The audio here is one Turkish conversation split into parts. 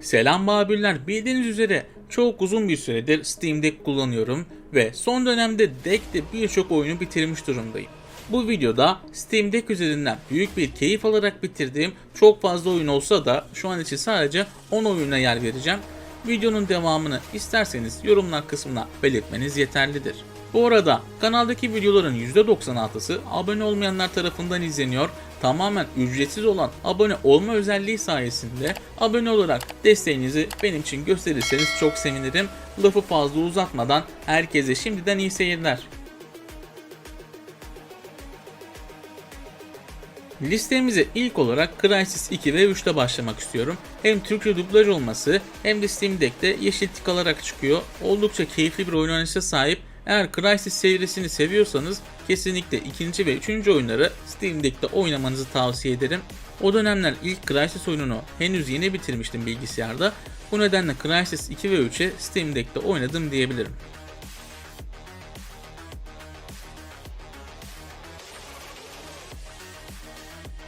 Selam Babürler. Bildiğiniz üzere çok uzun bir süredir Steam Deck kullanıyorum ve son dönemde Deck'te birçok oyunu bitirmiş durumdayım. Bu videoda Steam Deck üzerinden büyük bir keyif alarak bitirdiğim çok fazla oyun olsa da şu an için sadece 10 oyuna yer vereceğim. Videonun devamını isterseniz yorumlar kısmına belirtmeniz yeterlidir. Bu arada kanaldaki videoların %96'sı abone olmayanlar tarafından izleniyor. Tamamen ücretsiz olan abone olma özelliği sayesinde abone olarak desteğinizi benim için gösterirseniz çok sevinirim. Lafı fazla uzatmadan herkese şimdiden iyi seyirler. Listemize ilk olarak Crysis 2 ve 3'te başlamak istiyorum. Hem Türkçe dublaj olması hem de Steam Deck'te yeşil tik alarak çıkıyor. Oldukça keyifli bir oynanışa sahip. Eğer Crysis serisini seviyorsanız kesinlikle ikinci ve üçüncü oyunları Steam Deck'te oynamanızı tavsiye ederim. O dönemler ilk Crysis oyununu henüz yeni bitirmiştim bilgisayarda. Bu nedenle Crysis 2 ve 3'e Steam Deck'te oynadım diyebilirim.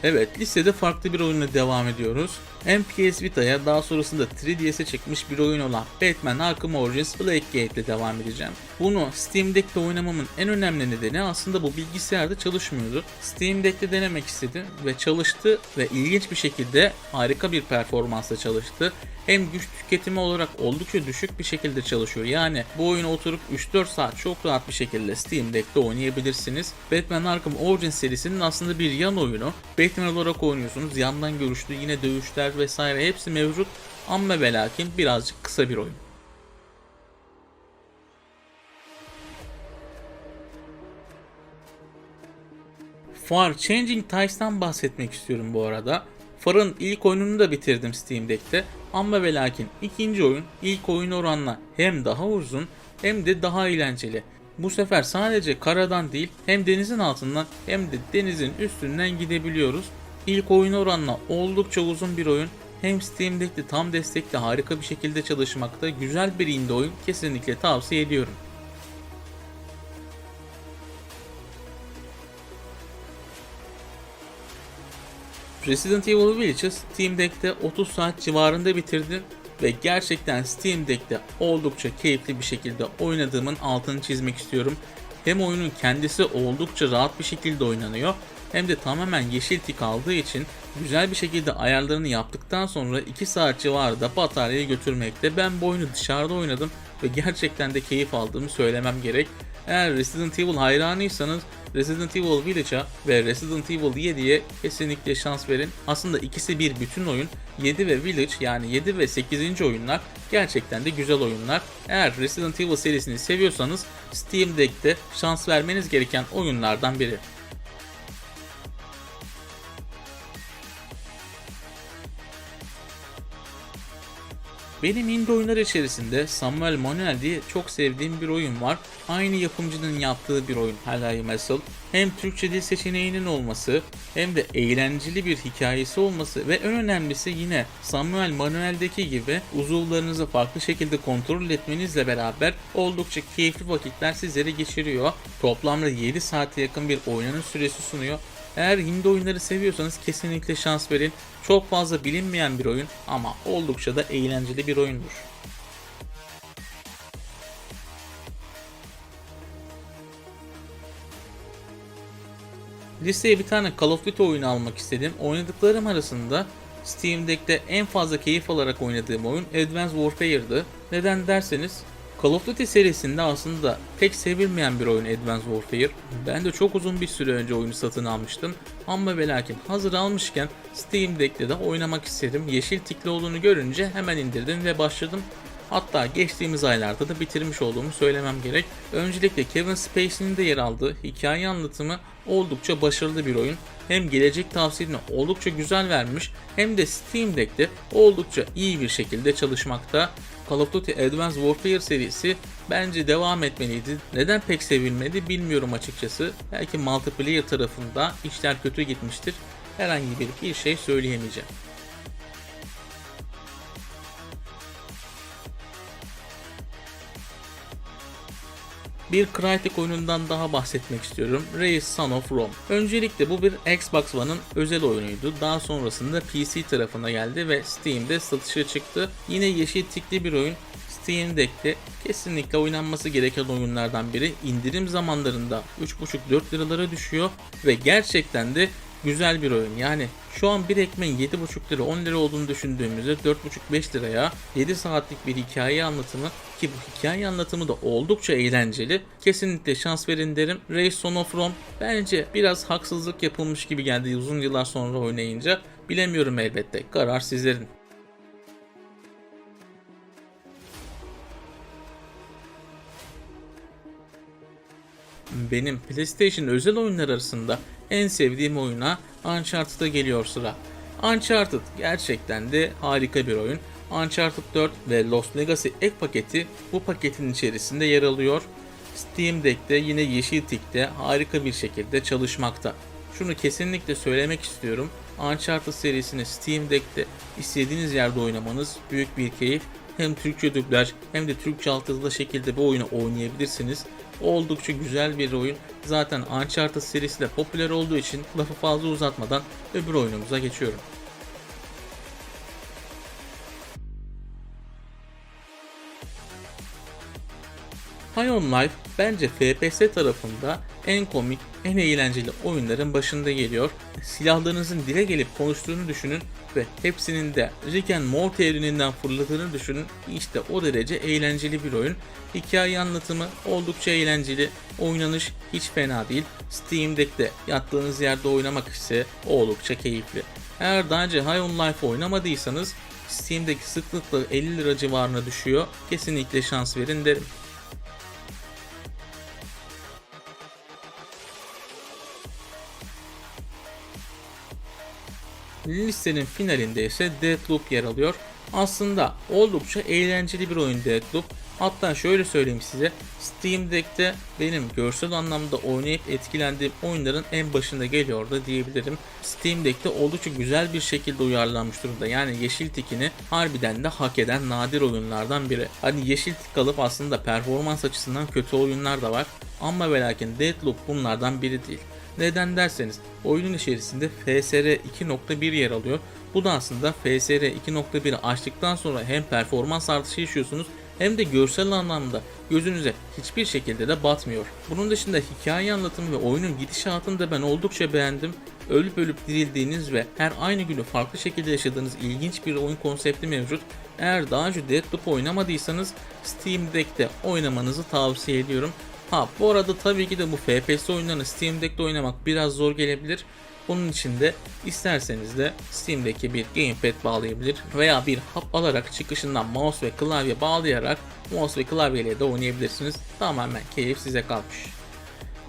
Evet listede farklı bir oyunla devam ediyoruz. Hem PS Vita'ya daha sonrasında 3DS'e çıkmış bir oyun olan Batman Arkham Origins Blackgate ile devam edeceğim. Bunu Steam Deck'te oynamamın en önemli nedeni aslında bu bilgisayarda çalışmıyordu. Steam Deck'te denemek istedim ve çalıştı ve ilginç bir şekilde harika bir performansla çalıştı. Hem güç tüketimi olarak oldukça düşük bir şekilde çalışıyor. Yani bu oyunu oturup 3-4 saat çok rahat bir şekilde Steam Deck'te oynayabilirsiniz. Batman Arkham Origins serisinin aslında bir yan oyunu. Batman olarak oynuyorsunuz. Yandan görüşlü yine dövüşler vesaire hepsi mevcut. Ama ve lakin birazcık kısa bir oyun. Far Changing Tides'tan bahsetmek istiyorum bu arada. Far'ın ilk oyununu da bitirdim Steam Deck'te. Ama ve lakin ikinci oyun ilk oyun oranla hem daha uzun hem de daha eğlenceli. Bu sefer sadece karadan değil hem denizin altından hem de denizin üstünden gidebiliyoruz. İlk oyun oranla oldukça uzun bir oyun. Hem Steam Deck'te tam destekli harika bir şekilde çalışmakta. Güzel bir indie oyun kesinlikle tavsiye ediyorum. Resident Evil Village'ı Steam Deck'te 30 saat civarında bitirdim ve gerçekten Steam Deck'te oldukça keyifli bir şekilde oynadığımın altını çizmek istiyorum. Hem oyunun kendisi oldukça rahat bir şekilde oynanıyor hem de tamamen yeşil tik aldığı için güzel bir şekilde ayarlarını yaptıktan sonra 2 saat civarında bataryayı götürmekte. Ben bu oyunu dışarıda oynadım ve gerçekten de keyif aldığımı söylemem gerek. Eğer Resident Evil hayranıysanız Resident Evil Village'a ve Resident Evil 7'ye kesinlikle şans verin. Aslında ikisi bir bütün oyun. 7 ve Village yani 7 ve 8. oyunlar gerçekten de güzel oyunlar. Eğer Resident Evil serisini seviyorsanız Steam Deck'te şans vermeniz gereken oyunlardan biri. Benim indie oyunlar içerisinde Samuel Manuel diye çok sevdiğim bir oyun var. Aynı yapımcının yaptığı bir oyun Hello Masal. Hem Türkçe dil seçeneğinin olması hem de eğlenceli bir hikayesi olması ve en önemlisi yine Samuel Manuel'deki gibi uzuvlarınızı farklı şekilde kontrol etmenizle beraber oldukça keyifli vakitler sizlere geçiriyor. Toplamda 7 saate yakın bir oynanış süresi sunuyor. Eğer Hindi oyunları seviyorsanız kesinlikle şans verin. Çok fazla bilinmeyen bir oyun ama oldukça da eğlenceli bir oyundur. Listeye bir tane Call of Duty oyunu almak istedim. Oynadıklarım arasında Steam Deck'te en fazla keyif alarak oynadığım oyun Advanced Warfare'dı. Neden derseniz Call of Duty serisinde aslında pek sevilmeyen bir oyun Advanced Warfare. Ben de çok uzun bir süre önce oyunu satın almıştım. Ama ve lakin hazır almışken Steam Deck'te de oynamak istedim. Yeşil tikli olduğunu görünce hemen indirdim ve başladım. Hatta geçtiğimiz aylarda da bitirmiş olduğumu söylemem gerek. Öncelikle Kevin Spacey'nin de yer aldığı hikaye anlatımı oldukça başarılı bir oyun. Hem gelecek tavsiyeni oldukça güzel vermiş hem de Steam Deck'te oldukça iyi bir şekilde çalışmakta. Call of Duty Advanced Warfare serisi bence devam etmeliydi. Neden pek sevilmedi bilmiyorum açıkçası. Belki multiplayer tarafında işler kötü gitmiştir. Herhangi bir şey söyleyemeyeceğim. Bir Crytek oyunundan daha bahsetmek istiyorum. Rise Son of Rome. Öncelikle bu bir Xbox One'ın özel oyunuydu. Daha sonrasında PC tarafına geldi ve Steam'de satışa çıktı. Yine yeşil tikli bir oyun. Steam Deck'te kesinlikle oynanması gereken oyunlardan biri. İndirim zamanlarında 3.5-4 liralara düşüyor ve gerçekten de güzel bir oyun. Yani şu an bir ekmeğin 7.5 lira 10 lira olduğunu düşündüğümüzde 4.5-5 liraya 7 saatlik bir hikaye anlatımı ki bu hikaye anlatımı da oldukça eğlenceli. Kesinlikle şans verin derim. Race Son of Rome bence biraz haksızlık yapılmış gibi geldi uzun yıllar sonra oynayınca. Bilemiyorum elbette. Karar sizlerin. Benim PlayStation özel oyunlar arasında en sevdiğim oyuna Uncharted'a geliyor sıra. Uncharted gerçekten de harika bir oyun. Uncharted 4 ve Lost Legacy ek paketi bu paketin içerisinde yer alıyor. Steam Deck'te yine yeşil tikte harika bir şekilde çalışmakta. Şunu kesinlikle söylemek istiyorum. Uncharted serisini Steam Deck'te istediğiniz yerde oynamanız büyük bir keyif. Hem Türkçe dublaj hem de Türkçe altyazılı şekilde bu oyunu oynayabilirsiniz. Oldukça güzel bir oyun. Zaten Uncharted serisi de popüler olduğu için lafı fazla uzatmadan öbür oyunumuza geçiyorum. High on Life bence FPS tarafında en komik, en eğlenceli oyunların başında geliyor. Silahlarınızın dile gelip konuştuğunu düşünün ve hepsinin de Rick and Morty evreninden fırladığını düşünün. İşte o derece eğlenceli bir oyun. Hikaye anlatımı oldukça eğlenceli. Oynanış hiç fena değil. Steam Deck'te yattığınız yerde oynamak ise oldukça keyifli. Eğer daha önce High on Life oynamadıysanız Steam'deki sıklıkla 50 lira civarına düşüyor. Kesinlikle şans verin derim. Listenin finalinde ise Deathloop yer alıyor. Aslında oldukça eğlenceli bir oyun Deathloop. Hatta şöyle söyleyeyim size Steam Deck'te benim görsel anlamda oynayıp etkilendiğim oyunların en başında geliyordu diyebilirim. Steam Deck'te oldukça güzel bir şekilde uyarlanmış durumda. Yani yeşil tikini harbiden de hak eden nadir oyunlardan biri. Hani yeşil tik alıp aslında performans açısından kötü oyunlar da var. Ama ve lakin Deathloop bunlardan biri değil. Neden derseniz oyunun içerisinde FSR 2.1 yer alıyor. Bu da aslında FSR 2.1'i açtıktan sonra hem performans artışı yaşıyorsunuz hem de görsel anlamda gözünüze hiçbir şekilde de batmıyor. Bunun dışında hikaye anlatımı ve oyunun gidişatını da ben oldukça beğendim. Ölüp ölüp dirildiğiniz ve her aynı günü farklı şekilde yaşadığınız ilginç bir oyun konsepti mevcut. Eğer daha önce Deathloop oynamadıysanız Steam Deck'te oynamanızı tavsiye ediyorum. Ha bu arada tabii ki de bu FPS oyunlarını Steam Deck'te oynamak biraz zor gelebilir. Bunun için de isterseniz de Steam'deki bir gamepad bağlayabilir veya bir hap alarak çıkışından mouse ve klavye bağlayarak mouse ve klavyeyle de oynayabilirsiniz. Tamamen keyif size kalmış.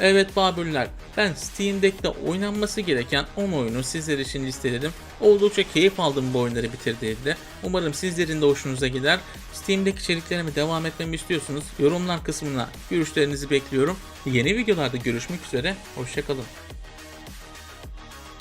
Evet Babürler, ben Steam Deck'te oynanması gereken 10 oyunu sizler için listeledim. Oldukça keyif aldığım bu oyunları bitirdiğimde. Umarım sizlerin de hoşunuza gider. Steam Deck içeriklerime devam etmemi istiyorsunuz. Yorumlar kısmına görüşlerinizi bekliyorum. Yeni videolarda görüşmek üzere, hoşçakalın.